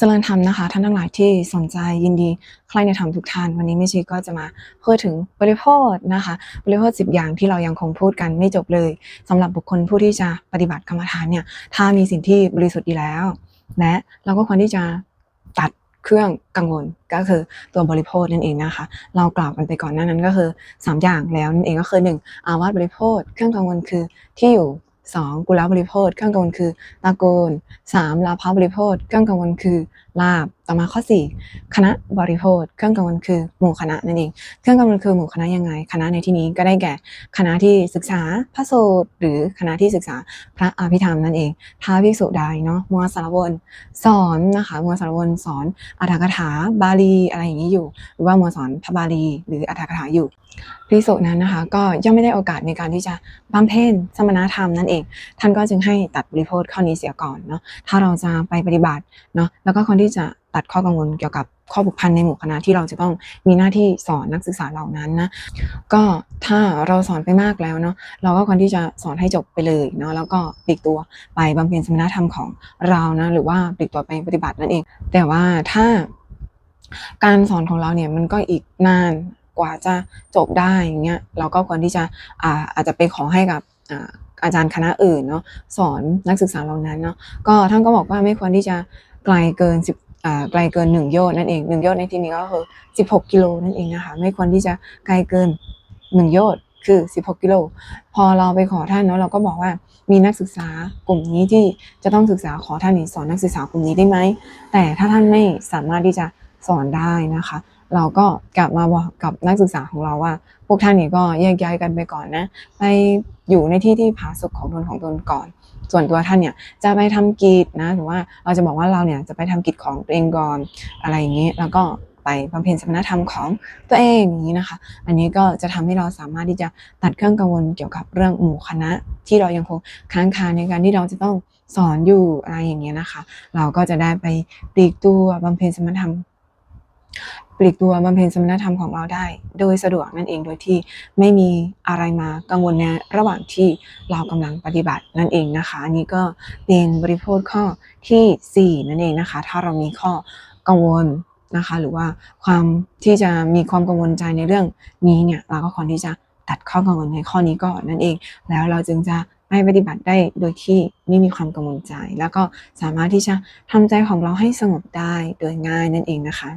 เจริญธรรมนะคะ ท่านทั้งหลายที่สนใจยินดีใครในธรรมทุกท่าน วันนี้แม่ชีก็จะมาพูดถึงบริโภคนะคะบริโภคสิบอย่างที่เรายังคงพูดกันไม่จบเลยสำหรับบุคคลผู้ที่จะปฏิบัติกรรมฐานเนี่ยถ้ามีสิ่งที่บริสุทธิ์ดีแล้ว และเราก็ควรที่จะตัดเครื่องกังวลก็คือตัวบริโภคนั่นเองนะคะ เรากล่าวกันไปก่อนหน้านั้นก็คือสามอย่างแล้วนั่นเองก็คือหนึ่งอาวาสบริโภคเครื่องกังวลคือที่อยู่ 2. กุลาบริโภคเครื่องกังวลคือตะโกน 3. ลาภาบริโภคเครื่องกังวลคือลาบ ต่อมาข้อสี่คณะบริโภค เครื่องกังวลคือหมู่คณะนั่นเอง เครื่องกังวลคือหมู่คณะยังไง คณะในที่นี้ก็ได้แก่ คณะที่ศึกษาพระสูตรหรือคณะที่ศึกษาพระอภิธรรมนั่นเองถ้าภิกษุใดเนาะมัวสารวนสอนนะคะมัวสารวนสอนอัฏฐกถาบาลีอะไรอย่างนี้อยู่ หรือว่ามัวสอนพระบาลี หรืออัฏฐกถาอยู่ภิกษุนั้นนะคะก็ย่อมไม่ได้โอกาสในการที่จะบำเพ็ญสมณธรรมนั่นเอง ท่านก็จึงให้ตัดบริโภคข้อนี้เสียก่อนเนาะถ้าเราจะไปปฏิบัติเนาะแล้วก็คนที่จะตัดข้อกังวลเกี่ยวกับข้อผูกพันในหมู่คณะที่เราจะต้องมีหน้าที่สอนนักศึกษาเหล่านั้นนะก็ถ้าเราสอนไปมากแล้วเนาะเราก็ควรที่จะสอนให้จบไปเลยเนาะแล้วก็ปลีกตัวไปบำเพ็ญสมณธรรมของเรานะหรือว่าปลีกตัวไปปฏิบัตินั่นเอง แต่ว่าถ้าการสอนของเราเนี่ยมันก็อีกนานกว่าจะจบได้อย่างเงี้ยเราก็ควรที่จะอาอาจจะไปขอให้กับอาอาจารย์คณะอื่นเนาะสอนนักศึกษาเหล่านั้นเนาะก็ท่านก็บอกว่าไม่ควรที่จะ ไกลเกินสิบไกลเกินหนึ่งโยชน์นั่นเองหนึ่งโยชน์ในที่นี้ก็คือสิบหกกิโลนั่นเองนะคะไม่ควรที่จะไกลเกินหนึ่งโยชน์คือสิบหกกิโล พอเราไปขอท่านเนาะเราก็บอกว่ามีนักศึกษากลุ่มนี้ที่จะต้องศึกษาขอท่านสอนนักศึกษากลุ่มนี้ได้ไหมแต่ถ้าท่านไม่สามารถที่จะสอนได้นะคะ เราก็กลับมาบอกกับนักศึกษาของเราว่า พวกท่านนี่ก็แยกย้ายกันไปก่อนนะ ไปอยู่ในที่ที่ผาสุกของตนของตนก่อน ส่วนตัวท่านเนี่ยจะไปทำกิจนะหรือว่าเราจะบอกว่าเราเนี่ยจะไปทำกิจของตัวเองก่อนอะไรอย่างนี้ แล้วก็ไปบำเพ็ญสมณธรรมของตัวเองอย่างนี้นะคะ อันนี้ก็จะทำให้เราสามารถที่จะตัดเครื่องกังวลเกี่ยวกับเรื่องหมู่คณะ ที่เรายังคงค้างคาในการที่เราจะต้องสอนอยู่อะไรอย่างเงี้ยนะคะ เราก็จะได้ไปปลีกตัวบำเพ็ญสมณธรรม ปลีกตัวบำเพ็ญสมณธรรมของเราได้ โดยสะดวกนั่นเองโดยที่ไม่มีอะไรมากังวลในระหว่างที่เรากำลังปฏิบัตินั่นเองนะคะอันนี้ก็เป็นบริโภคข้อทีสี่ 4 นั่นเองนะคะ ถ้าเรามีข้อกังวลนะคะหรือว่าความที่จะมีความกังวลใจในเรื่องนี้เนี่ยเราก็ควรที่จะตัดข้อกังวลในข้อนี้ก่อนนั่นเอง แล้วเราจึงจะไปปฏิบัติได้โดยที่ไม่มีความกังวลใจ แล้วก็สามารถที่จะทำใจของเราให้สงบได้โดยง่ายนั่นเองนะคะ